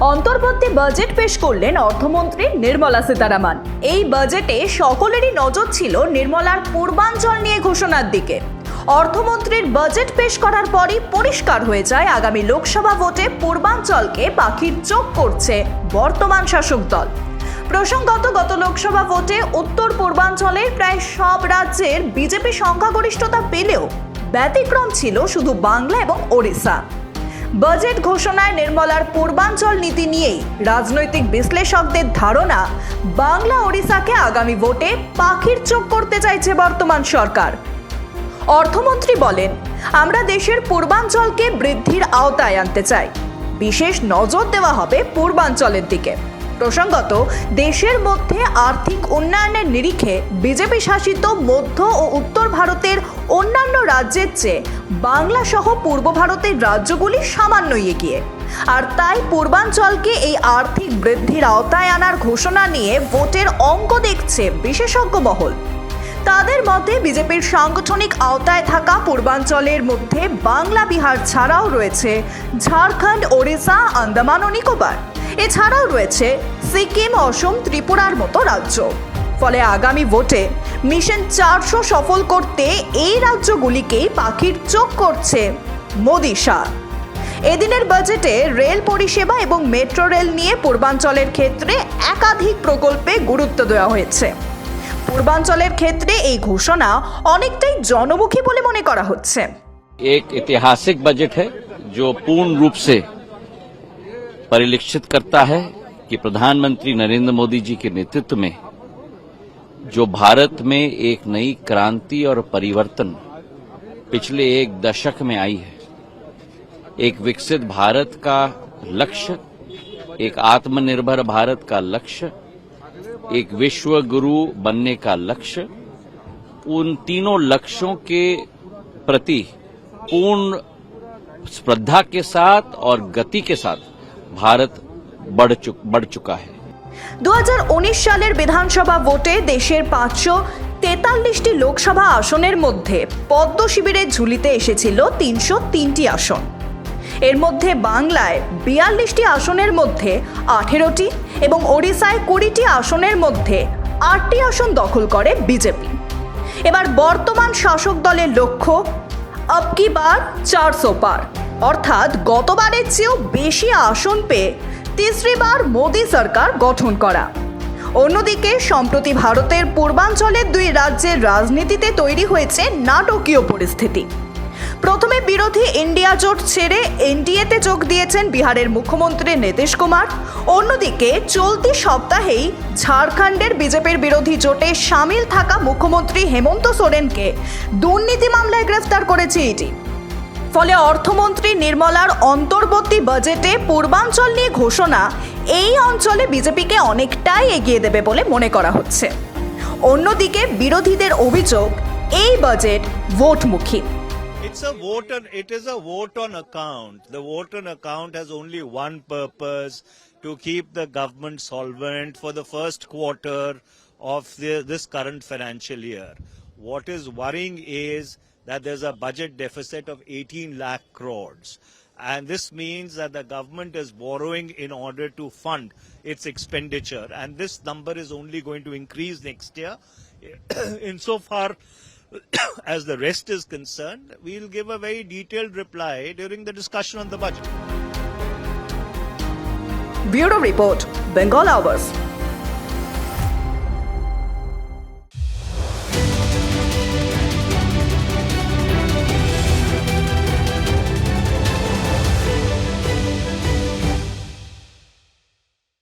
অন্তর্বর্তী বাজেট পেশ করলেন অর্থমন্ত্রী নির্মলা সীতারামন। এই বাজেটে সকলেরই নজর ছিল নির্মলার পূর্বাঞ্চল নিয়ে ঘোষণার দিকে। অর্থমন্ত্রীর বাজেট পেশ করার পরই পরিষ্কার হয়ে যায় আগামী লোকসভা ভোটে পূর্বাঞ্চলকে পাখির চোখ করছে বর্তমান শাসক দল। প্রসঙ্গত গত লোকসভা ভোটে উত্তর পূর্বাঞ্চলের প্রায় সব রাজ্যের বিজেপি সংখ্যাগরিষ্ঠতা পেলেও ব্যতিক্রম ছিল শুধু বাংলা এবং ওড়িশা। বাজেট ঘোষণায় নির্মলার পূর্বাঞ্চল নীতি নিয়েই রাজনৈতিক বিশ্লেষকদের ধারণা, বাংলা ওড়িশাকে আগামী ভোটে পাখির চোখ করতে চাইছে বর্তমান সরকার। অর্থমন্ত্রী বলেন, আমরা দেশের পূর্বাঞ্চলকে বৃদ্ধির আওতায় আনতে চাই। বিশেষ নজর দেওয়া হবে পূর্বাঞ্চলের দিকে। প্রসঙ্গত, দেশের মধ্যে আর্থিক উন্নয়নের নিরিখে বিজেপি শাসিত মধ্য ও উত্তর ভারতের অন্যান্য রাজ্যের চেয়ে বাংলা সহ পূর্ব ভারতের রাজ্যগুলি সামান্য এগিয়ে। আর তাই পূর্বাঞ্চলকে এই আর্থিক বৃদ্ধির আওতায় আনার ঘোষণা নিয়ে ভোটের অঙ্ক দেখছে বিশেষজ্ঞ মহল। তাদের মতে, বিজেপির সাংগঠনিক আওতায় থাকা পূর্বাঞ্চলের মধ্যে বাংলা বিহার ছাড়াও রয়েছে ঝাড়খণ্ড, ওড়িশা, আন্দামান ও নিকোবর। এছাড়াও রয়েছে সিকিম অসম ত্রিপুরার মতো রাজ্য ফলে আগামী ভোটে মিশন চারশো সফল করতে এই রাজ্যগুলিকেই পাখির চোখ করছে মোদি শাহ এদিনের বাজেটে রেল পরিষেবা এবং মেট্রো রেল নিয়ে পূর্বাঞ্চলের ক্ষেত্রে একাধিক প্রকল্পে গুরুত্ব দেওয়া হয়েছে পূর্বাঞ্চলের ক্ষেত্রে এই ঘোষণা অনেকটাই জনমুখী বলে মনে করা হচ্ছে एक ऐतिहासिक बजट है जो पूर्ण रूप से परिलक्षित करता है कि प्रधानमंत्री नरेंद्र मोदी जी के नेतृत्व में, जो भारत में एक नई क्रांति और परिवर्तन पिछले एक दशक में आई है, एक विकसित भारत का लक्ष्य, एक आत्मनिर्भर भारत का लक्ष्य, एक विश्व गुरु बनने का लक्ष्य, उन तीनों लक्ष्यों के प्रति पूर्ण श्रद्धा के साथ और गति के साथ भारत बढ़ चुक बढ़ चुका है দু সালের বিধানসভা ভোটে দেশের পাঁচশো তেতাল্লিশটি লোকসভা আসনের মধ্যে পদ্ম শিবিরের ঝুলিতে এসেছিল তিনশো তিনটি আসন এর মধ্যে বাংলায় বিয়াল্লিশটি আসনের মধ্যে আঠেরোটি এবং ওড়িশায় কুড়িটি আসনের মধ্যে আটটি আসন দখল করে বিজেপি এবার বর্তমান শাসক দলের লক্ষ্য আবকি বার চারশো পার অর্থাৎ গতবারের চেয়েও বেশি আসন পেয়ে তিসরিবার মোদী সরকার গঠন করা। অন্যদিকে, সম্প্রতি ভারতের পূর্বাঞ্চলের দুই রাজ্যের রাজনীতিতে তৈরি হয়েছে নাটকীয় পরিস্থিতি। প্রথমে বিরোধী ইন্ডিয়া জোট ছেড়ে এনডিএতে যোগ দিয়েছেন বিহারের মুখ্যমন্ত্রী নীতিশ কুমার। অন্যদিকে, চলতি সপ্তাহেই ঝাড়খণ্ডের বিজেপির বিরোধী জোটে সামিল থাকা মুখ্যমন্ত্রী হেমন্ত সোরেনকে দুর্নীতি মামলায় গ্রেফতার করেছে ইডি। ফলে অর্থমন্ত্রী নির্মলার অন্তর্বর্তী বাজেটে পূর্বাঞ্চল নিয়ে ঘোষণা এই অঞ্চলে বিজেপিকে অনেকটাই এগিয়ে দেবে বলে মনে করা হচ্ছে অন্যদিকে বিরোধীদের অভিযোগ এই বাজেট ভোটমুখী It's a vote on, it is a vote on account. The vote on account has only one purpose to keep the government solvent for the first quarter of the, this current financial year. What is worrying is that there's a budget deficit of 18 lakh crores. And this means that the government is borrowing in order to fund its expenditure. And this number is only going to increase next year. Insofar as the rest is concerned, we'll give a very detailed reply during the discussion on the budget. Bureau Report, Bengal Hours.